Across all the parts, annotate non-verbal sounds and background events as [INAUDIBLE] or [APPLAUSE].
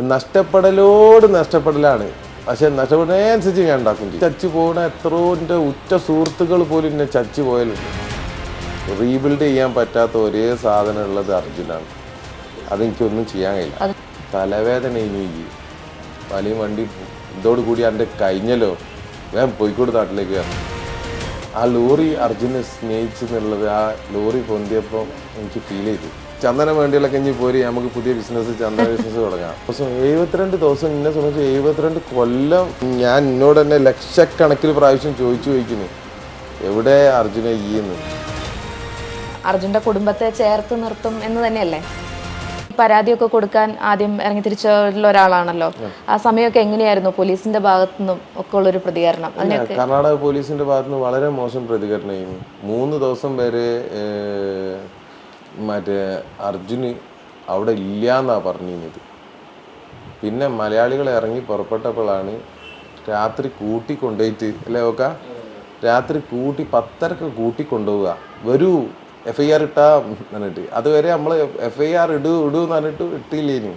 നഷ്ടപ്പെടലോട് നഷ്ടപ്പെടലാണ്. പക്ഷെ നഷ്ടപ്പെടുന്നതിനനുസരിച്ച് ഞാൻ ഉണ്ടാക്കും. ചച്ചു പോകുന്ന എത്രയോ എന്റെ ഉറ്റ സുഹൃത്തുക്കൾ പോലും എന്നെ ചച്ചു പോയാലുണ്ട്. റീബിൽഡ് ചെയ്യാൻ പറ്റാത്ത ഒരേ സാധനം ഉള്ളത് അർജുനാണ്. അതെനിക്കൊന്നും ചെയ്യാൻ കഴിയില്ല. തലവേദന ഇനി വലിയ വണ്ടി ഇതോട് കൂടി എന്റെ കഴിഞ്ഞല്ലോ. ഞാൻ പോയിക്കോട് നാട്ടിലേക്ക് കയറണം ആ ലോറി അർജുനെ സ്നേഹിച്ചു എന്നുള്ളത് ആ ലോറി പൊന്തിയപ്പോൾ എനിക്ക് ഫീൽ ചെയ്തു. ചന്ദനം വേണ്ടിയുള്ള കഞ്ഞി പോരി നമുക്ക് പുതിയ ബിസിനസ് ചന്ദന ബിസിനസ് തുടങ്ങാം. ദിവസം എഴുപത്തിരണ്ട് ദിവസം എന്നെ സംബന്ധിച്ച് എഴുപത്തിരണ്ട് കൊല്ലം ഞാൻ എന്നോട് തന്നെ ലക്ഷക്കണക്കിന് പ്രാവശ്യം ചോദിച്ചു ചോദിക്കുന്നു. എവിടെ അർജുന ഈന്ന് അർജുന്റെ കുടുംബത്തെ ചേർത്ത് നിർത്തും എന്ന് തന്നെയല്ലേ? പരാതിയൊക്കെ കൊടുക്കാൻ ആദ്യം ഇറങ്ങി തിരിച്ചുള്ള ഒരാളാണല്ലോ. ആ സമയമൊക്കെ എങ്ങനെയായിരുന്നു? പോലീസിന്റെ ഭാഗത്തു നിന്നും ഒക്കെ ഉള്ളൊരു പ്രതികരണം കർണാടക പോലീസിന്റെ ഭാഗത്തുനിന്ന് വളരെ മോശം പ്രതികരണമായിരുന്നു മൂന്ന് ദിവസം വരെ മറ്റേ അർജുന് അവിടെ ഇല്ല എന്നാണ് പറഞ്ഞിരുന്നത്. പിന്നെ മലയാളികൾ ഇറങ്ങി പുറപ്പെട്ടപ്പോഴാണ് രാത്രി കൂട്ടി കൊണ്ടുപോയിട്ട് അല്ലേ ഓക്ക? രാത്രി കൂട്ടി പത്തരക്ക് കൂട്ടി കൊണ്ടുപോവുക. വരൂ എഫ് ഐ ആർ ഇട്ടാ എന്നിട്ട് അതുവരെ നമ്മൾ എഫ് ഐ ആർ ഇടൂ ഇടൂ എന്ന് പറഞ്ഞിട്ട് ഇട്ടില്ലേനു.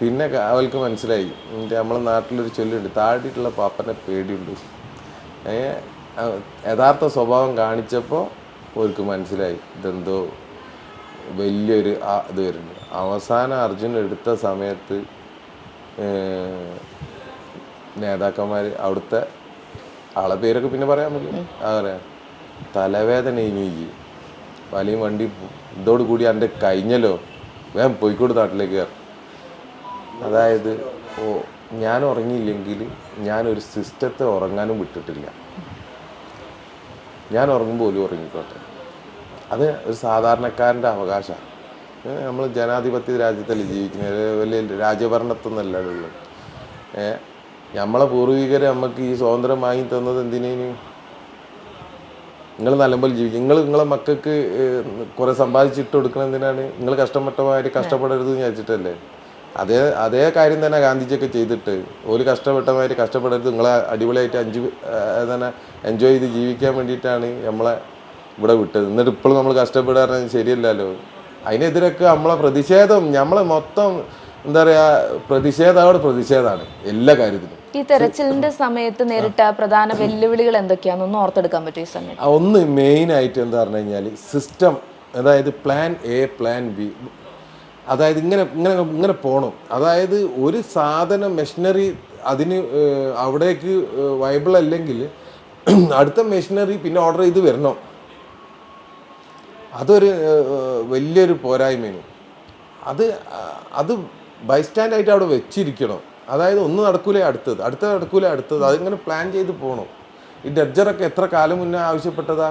പിന്നെ അവൾക്ക് മനസ്സിലായി. നമ്മളെ നാട്ടിലൊരു ചൊല്ലുണ്ട്. താഴെയിട്ടുള്ള പാപ്പനെ പേടിയുണ്ട്. യഥാർത്ഥ സ്വഭാവം കാണിച്ചപ്പോൾ അവർക്ക് മനസ്സിലായി. ഇതെന്തോ വലിയൊരു ആ ഇത് വരുന്നുണ്ട്. അവസാനം അർജുൻ എടുത്ത സമയത്ത് നേതാക്കന്മാർ അവിടുത്തെ ആളെ പേരൊക്കെ പിന്നെ പറയാൻ പറ്റും പറയാം. തലവേദന എനിക്ക് വലിയ വണ്ടി ഇതോട് കൂടി എന്റെ കഴിഞ്ഞല്ലോ. വേഗം പോയിക്കോട് നാട്ടിലേക്ക് കയറും അതായത് ഓ ഞാൻ ഉറങ്ങിയില്ലെങ്കിൽ ഞാനൊരു സിസ്റ്റത്തെ ഉറങ്ങാനും വിട്ടിട്ടില്ല. ഞാൻ ഉറങ്ങുമ്പോൾ പോലും ഉറങ്ങിക്കോട്ടെ. അത് ഒരു സാധാരണക്കാരന്റെ അവകാശമാണ്. നമ്മൾ ജനാധിപത്യ രാജ്യത്തല്ലേ ജീവിക്കുന്ന വലിയ രാജ്യഭരണത്തൊന്നല്ല ഉള്ളൂ. ഏ നമ്മളെ പൂർവികർ നമുക്ക് ഈ സ്വാതന്ത്ര്യം വാങ്ങി തന്നത് എന്തിനേനു നിങ്ങൾ നല്ലപോലെ ജീവിക്കും നിങ്ങൾ നിങ്ങളെ മക്കൾക്ക് കുറെ സമ്പാദിച്ചിട്ട് കൊടുക്കണം എന്തിനാണ്? നിങ്ങൾ കഷ്ടപ്പെട്ടമാര് കഷ്ടപ്പെടരുത് എന്ന് വിചാരിച്ചിട്ടല്ലേ? അതേ അതേ കാര്യം തന്നെ ഗാന്ധിജിയൊക്കെ ചെയ്തിട്ട് ഒരു കഷ്ടപ്പെട്ടമാര് കഷ്ടപ്പെടരുത്. നിങ്ങളെ അടിപൊളിയായിട്ട് അഞ്ച് തന്നെ എൻജോയ് ചെയ്ത് ജീവിക്കാൻ വേണ്ടിയിട്ടാണ് നമ്മളെ ഇവിടെ വിട്ടത്. എന്നിട്ട് ഇപ്പോഴും നമ്മൾ കഷ്ടപ്പെടാറ് ശരിയല്ലല്ലോ. അതിനെതിരൊക്കെ നമ്മളെ പ്രതിഷേധം നമ്മളെ മൊത്തം എന്താ പറയാ പ്രതിഷേധം പ്രതിഷേധമാണ് എല്ലാ കാര്യത്തിലും. ഈ തെരച്ചിലിന്റെ സമയത്ത് നേരിട്ട പ്രധാന വെല്ലുവിളികൾ എന്തൊക്കെയാണെന്ന് ഓർത്തെടുക്കാൻ പറ്റും ഈ സമയത്ത് ഒന്ന് മെയിൻ ആയിട്ട് എന്താ പറഞ്ഞു കഴിഞ്ഞാൽ സിസ്റ്റം അതായത് പ്ലാൻ എ പ്ലാൻ ബി അതായത് ഇങ്ങനെ ഇങ്ങനെ ഇങ്ങനെ പോകണം അതായത് ഒരു സാധനം മെഷീനറി അതിന് അവിടേക്ക് വൈബിൾ അല്ലെങ്കിൽ അടുത്ത മെഷീനറി പിന്നെ ഓർഡർ ചെയ്ത് വരണം. അതൊരു വലിയൊരു പോരായ്മയാണ്. അത് അത് ബൈസ്റ്റാൻഡ് ആയിട്ട് അവിടെ വെച്ചിരിക്കണം. അതായത് ഒന്ന് നടക്കൂലേ അടുത്തത്. അടുത്തത് നടക്കൂലേ അടുത്തത്. അതിങ്ങനെ പ്ലാൻ ചെയ്ത് പോകണം ഈ ഡഡ്ജറൊക്കെ എത്ര കാലം മുന്നേ ആവശ്യപ്പെട്ടതാ?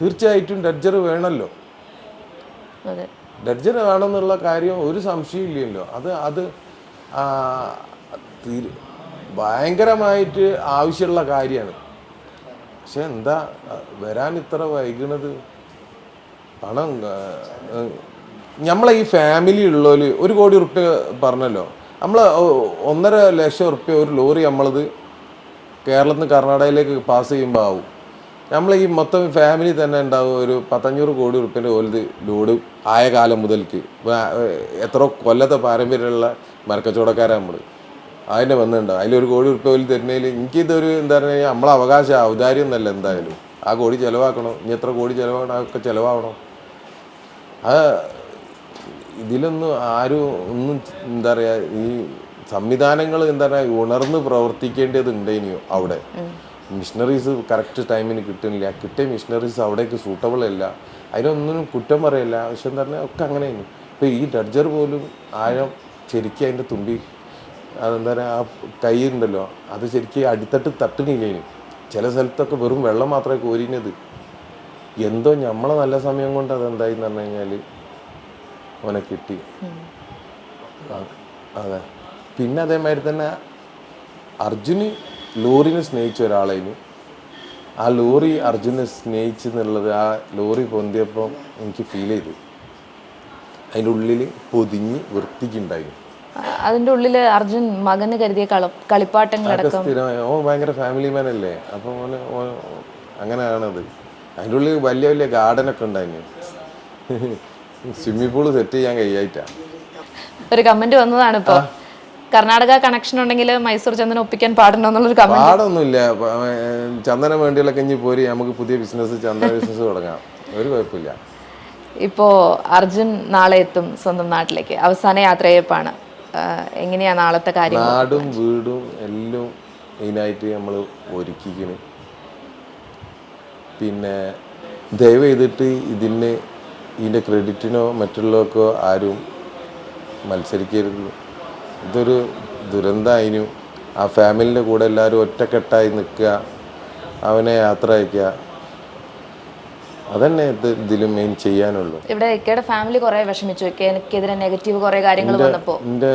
തീർച്ചയായിട്ടും ഡഡ്ജർ വേണമല്ലോ. ഡഡ്ജർ വേണമെന്നുള്ള കാര്യം ഒരു സംശയമില്ലല്ലോ. അത് അത് ഭയങ്കരമായിട്ട് ആവശ്യമുള്ള കാര്യമാണ്. പക്ഷെ എന്താ വരാൻ ഇത്ര വൈകുന്നത് പണം നമ്മളെ ഈ ഫാമിലി ഉള്ളവര് ഒരു കോടി ഉറുപ്പ്യ പറഞ്ഞല്ലോ. നമ്മൾ ഒന്നര ലക്ഷം ഉറുപ്പ്യ ഒരു ലോറി നമ്മളത് കേരളത്തിൽ നിന്ന് കർണാടകയിലേക്ക് പാസ് ചെയ്യുമ്പോൾ ആവും. നമ്മൾ ഈ മൊത്തം ഫാമിലി തന്നെ ഉണ്ടാവും ഒരു പത്തഞ്ഞൂറ് കോടി ഉറുപ്പ്യന്റെ ഓലത് ലോഡ് ആയ കാലം മുതൽക്ക്. എത്ര കൊല്ലത്തെ പാരമ്പര്യമുള്ള മരക്കച്ചവടക്കാരാണ് നമ്മൾ അതിന്റെ വന്നിട്ടുണ്ടാവും അതിലൊരു കോടി ഉറുപ്പ്യ പോലും തരുന്നതിൽ എനിക്കിതൊരു എന്താ പറയുക നമ്മളെ അവകാശം ഔദാര്യം എന്നല്ല എന്തായാലും. ആ കോടി ചിലവാക്കണോ? ഇനി എത്ര കോടി ചിലവാകണം അതൊക്കെ ചിലവാകണം? ആ ഇതിലൊന്നും ആരും ഒന്നും എന്താ പറയുക ഈ സംവിധാനങ്ങൾ എന്താ പറയുക ഉണർന്ന് പ്രവർത്തിക്കേണ്ടതുണ്ട് ഇനിയോ അവിടെ. മിഷണറീസ് കറക്റ്റ് ടൈമിന് കിട്ടുന്നില്ല. കിട്ടിയ മിഷണറീസ് അവിടേക്ക് സൂട്ടബിൾ അല്ല. അതിനൊന്നും കുറ്റം പറയില്ല. പക്ഷെ എന്താ പറഞ്ഞാൽ ഒക്കെ അങ്ങനെയാണ്. ഇപ്പം ഈ ഡഡ്ജർ പോലും ആഴം ശരിക്കും അതിന്റെ തുമ്പി അതെന്താ പറയുക ആ കൈ ഉണ്ടല്ലോ അത് ശരിക്കും അടിത്തട്ട് തട്ടുന്നില്ലേനു ചില സ്ഥലത്തൊക്കെ വെറും വെള്ളം മാത്രമേ കോരിനത്. എന്തോ നമ്മളെ നല്ല സമയം കൊണ്ട് അതെന്തായിന്ന് പറഞ്ഞു കഴിഞ്ഞാൽ ഓനെ കിട്ടി. അതെ. പിന്നെ അതേമാതിരി തന്നെ അർജുന് ലോറിനെ സ്നേഹിച്ച ഒരാളേനു. ആ ലോറി അർജുനെ സ്നേഹിച്ചെന്നുള്ളത് ആ ലോറി പൊന്തിയപ്പോൾ എനിക്ക് ഫീൽ ചെയ്തു. അതിന്റെ ഉള്ളിൽ പൊതിഞ്ഞ് വൃത്തിക്കുണ്ടായിരുന്നു അതിന്റെ ഉള്ളിൽ അർജുൻ മകന് കരുതിയ കളിപ്പാട്ടങ്ങളടക്കം ഓ ഭയങ്കര ഫാമിലി മാൻ അല്ലേ? അപ്പൊ അങ്ങനെയാണത്. അതിന്റെ ഉള്ളിൽ വലിയ വലിയ ഗാർഡനൊക്കെ ഉണ്ടായിരുന്നു സ്വിമ്മിംഗ് പൂൾ സെറ്റ് ചെയ്യാൻ കഴിയായിട്ടാ. ഒരു കമന്റ് വന്നതാണ് ഇപ്പൊ. കർണാടക കണക്ഷൻ ഉണ്ടെങ്കിൽ മൈസൂർ ചന്ദനം ഒപ്പിക്കാൻ പാടുണ്ടോ എന്നുള്ളൊരു കമന്റ് പാടൊന്നുമില്ല. ചന്ദനം വേണ്ടിയുള്ള കഞ്ഞി പോരി. നമുക്ക് പുതിയ ബിസിനസ് ചന്ദന [LAUGHS] ബിസിനസ് തുടങ്ങാം. ഒരു കുഴപ്പമില്ല. ഇപ്പോ അർജുൻ നാളെ എത്തും സ്വന്തം നാട്ടിലേക്ക്. അവസാന യാത്രയപ്പാണ്. എങ്ങനെയാ നാളത്തെ കാര്യം നാടും വീടും എല്ലാം മെയിനായിട്ട് നമ്മൾ ഒരുക്കിക്കണ്. പിന്നെ ദയവ് ചെയ്തിട്ട് ഇതിന് ഇതിന്റെ ക്രെഡിറ്റിനോ മറ്റുള്ളവർക്കോ ആരും മത്സരിക്കരുത്. ഇതൊരു ദുരന്തമായിനു ആ ഫാമിലിന്റെ കൂടെ എല്ലാവരും ഒറ്റക്കെട്ടായി നിൽക്കുക അവനെ യാത്ര അയക്കുക അതന്നെ ഇത് ഇതിൽ മെയിൻ ചെയ്യാനുള്ളൂ. ഇവിടെ ഇക്കയുടെ ഫാമിലി കുറെ വിഷമിച്ചു. ഇക്ക എനിക്കെതിരെ നെഗറ്റീവ് കുറേ കാര്യങ്ങൾ വന്നപ്പോൾ എന്റെ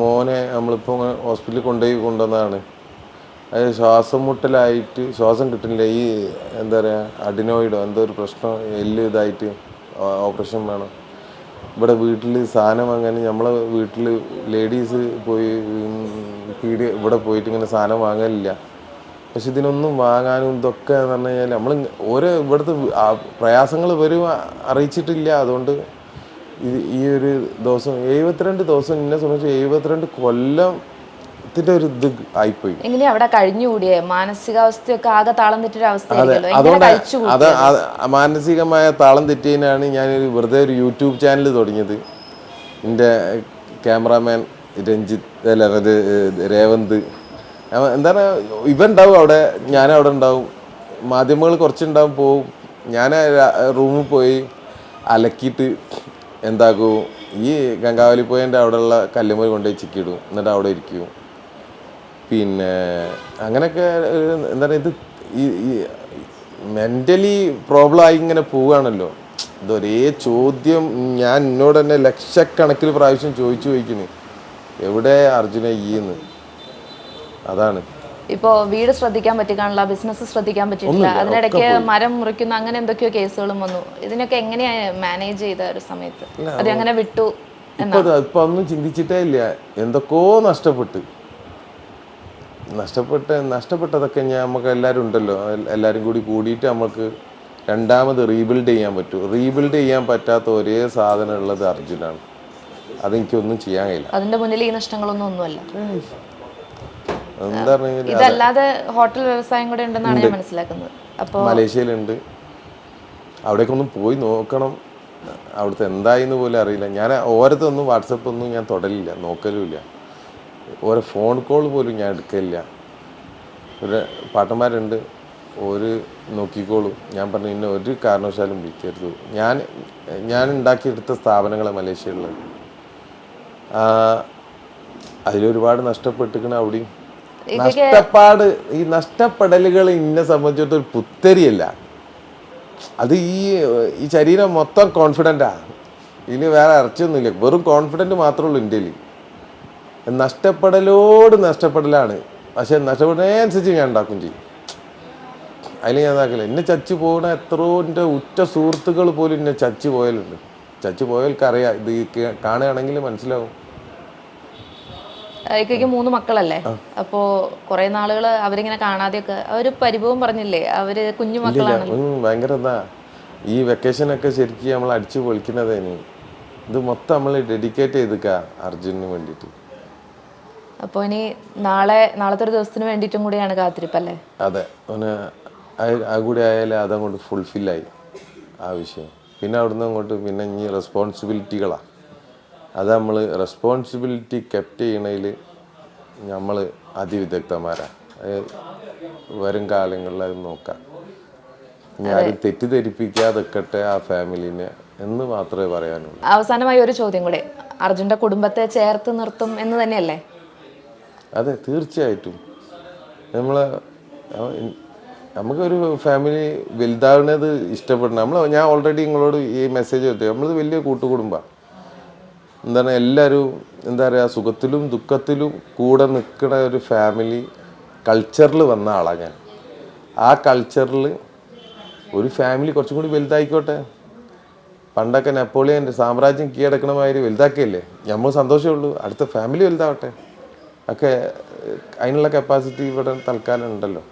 മോനെ നമ്മളിപ്പോൾ ഹോസ്പിറ്റലിൽ കൊണ്ടുപോയി കൊണ്ടുവന്നതാണ്. അത് ശ്വാസം മുട്ടലായിട്ട് ശ്വാസം കിട്ടുന്നില്ല. ഈ എന്താ പറയുക അഡിനോയിഡോ എന്തോ ഒരു പ്രശ്നം എല്ല് ഇതായിട്ട് ഓപ്പറേഷൻ വേണം. ഇവിടെ വീട്ടിൽ സാധനം അങ്ങനെ നമ്മളെ വീട്ടിൽ ലേഡീസ് പോയി പീടി ഇവിടെ പോയിട്ട് ഇങ്ങനെ സാധനം വാങ്ങലില്ല. പക്ഷെ ഇതിനൊന്നും വാങ്ങാനും ഇതൊക്കെ എന്ന് പറഞ്ഞു കഴിഞ്ഞാൽ നമ്മൾ ഓരോ ഇവിടുത്തെ പ്രയാസങ്ങൾ വരും അറിയിച്ചിട്ടില്ല. അതുകൊണ്ട് ഇത് ഈ ഒരു ദിവസം എഴുപത്തിരണ്ട് ദിവസം എന്നെ സംബന്ധിച്ച് എഴുപത്തിരണ്ട് കൊല്ലത്തിന്റെ ഒരു ഇത് ആയിപ്പോയി. അവിടെ കഴിഞ്ഞുകൂടിയേ. മാനസികാവസ്ഥയൊക്കെ ആകെ താളം തെറ്റൊരു അതുകൊണ്ട് അത് മാനസികമായ താളം തെറ്റിയതിനാണ് ഞാൻ വെറുതെ ഒരു യൂട്യൂബ് ചാനൽ തുടങ്ങിയത്. എന്റെ ക്യാമറാമാൻ രഞ്ജിത്ത് അല്ല രേവന്ത് എന്താണ് ഇവ ഉണ്ടാവും അവിടെ ഞാൻ അവിടെ ഉണ്ടാവും. മാധ്യമങ്ങൾ കുറച്ചുണ്ടാവും പോവും. ഞാൻ റൂമിൽ പോയി അലക്കിയിട്ട് എന്താക്കും ഈ ഗംഗാവലി പോയതിന്റെ അവിടെയുള്ള കല്ലുമൊഴി കൊണ്ടുപോയി ചിക്കിയിടും. എന്നിട്ട് അവിടെ ഇരിക്കും. പിന്നെ അങ്ങനെയൊക്കെ ഒരു എന്താ പറയുക ഇത് ഈ മെന്റലി പ്രോബ്ലം ആയി ഇങ്ങനെ പോവുകയാണല്ലോ. ഇതൊരേ ചോദ്യം ഞാൻ എന്നോട് തന്നെ ലക്ഷക്കണക്കിന് പ്രാവശ്യം ചോദിച്ചു ചോദിക്കുന്നു എവിടെ അർജുന ഈന്ന് അതാണ്. ഇപ്പോ വീട് ശ്രദ്ധിക്കാൻ പറ്റിക്കാണില്ല ബിസിനസ് ശ്രദ്ധിക്കാൻ പറ്റിയിട്ടില്ല. അതിനിടയ്ക്ക് മരം മുറിക്കുന്ന അങ്ങനെ എന്തൊക്കെയോ കേസുകളും വന്നു. ഇതിനൊക്കെ എങ്ങനെയാ മാനേജ് ചെയ്ത ഒരു സമയത്ത്? അത് അങ്ങനെ വിട്ടു ഇപ്പൊ ഒന്നും ചിന്തിച്ചിട്ടേ ഇല്ല. എന്തൊക്കെയോ നഷ്ടപ്പെട്ട്. നഷ്ടപ്പെട്ട നഷ്ടപ്പെട്ടതൊക്കെ ഞാൻ നമുക്ക് എല്ലാവരും ഉണ്ടല്ലോ. എല്ലാവരും കൂടി കൂടിയിട്ട് നമുക്ക് രണ്ടാമത് റീബിൽഡ് ചെയ്യാൻ പറ്റും. റീബിൽഡ് ചെയ്യാൻ പറ്റാത്ത ഒരേ സാധനം ഉള്ളത് അർജുനാണ്. അതെനിക്കൊന്നും ചെയ്യാൻ കഴിയില്ല. അതിന്റെ മുന്നിൽ ഈ നഷ്ടങ്ങളൊന്നും ഒന്നുമല്ല. ഇതല്ലാതെ ഹോട്ടൽ വ്യവസായം കൂടെ ഉണ്ടെന്നാണ് ഞാൻ മനസ്സിലാക്കുന്നത്. അപ്പോൾ മലേഷ്യയിലുണ്ട്. അവിടേക്കൊന്നും പോയി നോക്കണം. അവിടുത്തെ എന്തായിന്ന് പോലും അറിയില്ല. ഞാൻ ഓരത്തൊന്നും വാട്സപ്പ് ഒന്നും ഞാൻ തൊടലില്ല നോക്കലുമില്ല. ഓരോ ഫോൺ കോൾ പോലും ഞാൻ എടുക്കലില്ല. ഒരു പാട്ടന്മാരുണ്ട്. ഒരു നോക്കിക്കോളും. ഞാൻ പറഞ്ഞു ഇന്ന ഒരു കാരണവശാലും വിളിക്കരുത്. ഞാൻ ഞാൻ ഉണ്ടാക്കിയെടുത്ത സ്ഥാപനങ്ങളെ മലേഷ്യയിലുള്ളത്. അതിലൊരുപാട് നഷ്ടപ്പെട്ടിരിക്കണം അവിടെയും. നഷ്ടപ്പാട് ഈ നഷ്ടപ്പെടലുകൾ ഇന്നെ സംബന്ധിച്ചിടത്തോളം ഒരു പുത്തരിയല്ല. അത് ഈ ഈ ശരീരം മൊത്തം കോൺഫിഡന്റാ ഇനി വേറെ ഇറച്ചിയൊന്നുമില്ല. വെറും കോൺഫിഡന്റ് മാത്രമേ ഉള്ളൂ ഇന്ത്യയിൽ. നഷ്ടപ്പെടലോട് നഷ്ടപ്പെടലാണ്. പക്ഷെ നഷ്ടപ്പെടുന്നതിനനുസരിച്ച് ഞാൻ ഉണ്ടാക്കും ചെയ്യും. അതിൽ ഞാൻ ഇതാക്കില്ല എന്നെ ചച്ചു പോകുന്ന എത്രയോ എന്റെ ഉറ്റ സുഹൃത്തുക്കൾ പോലും എന്നെ ചച്ചു പോയാലുണ്ട്. ചച്ചു പോയാൽക്കറിയാം. ഇത് കാണുകയാണെങ്കിൽ മനസ്സിലാവും. ഇക്കയ്ക്ക് മൂന്ന് മക്കളല്ലേ? അപ്പോ കുറെ നാളുകൾ അവരിങ്ങനെ കാണാതെയൊക്കെ അവർ പരിഭവം പറഞ്ഞില്ലേ? അവർ കുഞ്ഞു മക്കളാണ് ഈ ഭയങ്കര ഒക്കെ ഈ ശരിക്കും നമ്മൾ അടിച്ചു പൊളിക്കുന്നത് ഇത് മൊത്തം നമ്മൾ ഡെഡിക്കേറ്റ് ചെയ്തിക്ക അർജുനന് വേണ്ടിട്ട് അപ്പോൾ ഇനി നാളെ നാളത്തെ ഒരു ദിവസത്തിന് വേണ്ടിയിട്ടും കൂടിയാണ് കാത്തിരിപ്പല്ലേ? അതെ. അവന് ആ കൂടി ആയാലേ അതങ്ങോട്ട് ഫുൾഫില്ലായി ആ വിഷയം. പിന്നെ അവിടുന്ന് അങ്ങോട്ട് പിന്നെ ഇനി റെസ്പോൺസിബിലിറ്റികളാണ് അത് നമ്മൾ റെസ്പോൺസിബിലിറ്റി കെപ്റ്റ് ചെയ്യണതിൽ നമ്മൾ അതിവിദഗ്ധന്മാരാണ് അത് വരും കാലങ്ങളിൽ അത് നോക്കാം. ഞാൻ തെറ്റിദ്ധരിപ്പിക്കാതെക്കട്ടെ ആ ഫാമിലിനെ എന്ന് മാത്രമേ പറയാനുള്ളൂ. അവസാനമായി ഒരു ചോദ്യം കൂടെ. അർജുന്റെ കുടുംബത്തെ ചേർത്ത് നിർത്തും എന്ന് തന്നെയല്ലേ? അതെ തീർച്ചയായിട്ടും. നമ്മൾ നമുക്കൊരു ഫാമിലി വലുതാവുന്നത് ഇഷ്ടപ്പെടണം. നമ്മൾ ഞാൻ ഓൾറെഡി നിങ്ങളോട് ഈ മെസ്സേജ് എത്തി നമ്മളത് വലിയ കൂട്ടുകുടുംബമാണ് എന്താണ് എല്ലാവരും എന്താ പറയുക സുഖത്തിലും ദുഃഖത്തിലും കൂടെ നിൽക്കുന്ന ഒരു ഫാമിലി കൾച്ചറിൽ വന്ന ആളാണ് ഞാൻ. ആ കൾച്ചറിൽ ഒരു ഫാമിലി കുറച്ചും കൂടി വലുതായിക്കോട്ടെ. പണ്ടൊക്കെ നെപ്പോളിയന്റെ സാമ്രാജ്യം കീഴടക്കണ മാതിരി വലുതാക്കിയല്ലേ? നമ്മൾ സന്തോഷമേ ഉള്ളൂ. അടുത്ത ഫാമിലി വലുതാവട്ടെ. ഒക്കെ അതിനുള്ള കപ്പാസിറ്റി ഇവിടെ തൽക്കാലം ഉണ്ടല്ലോ.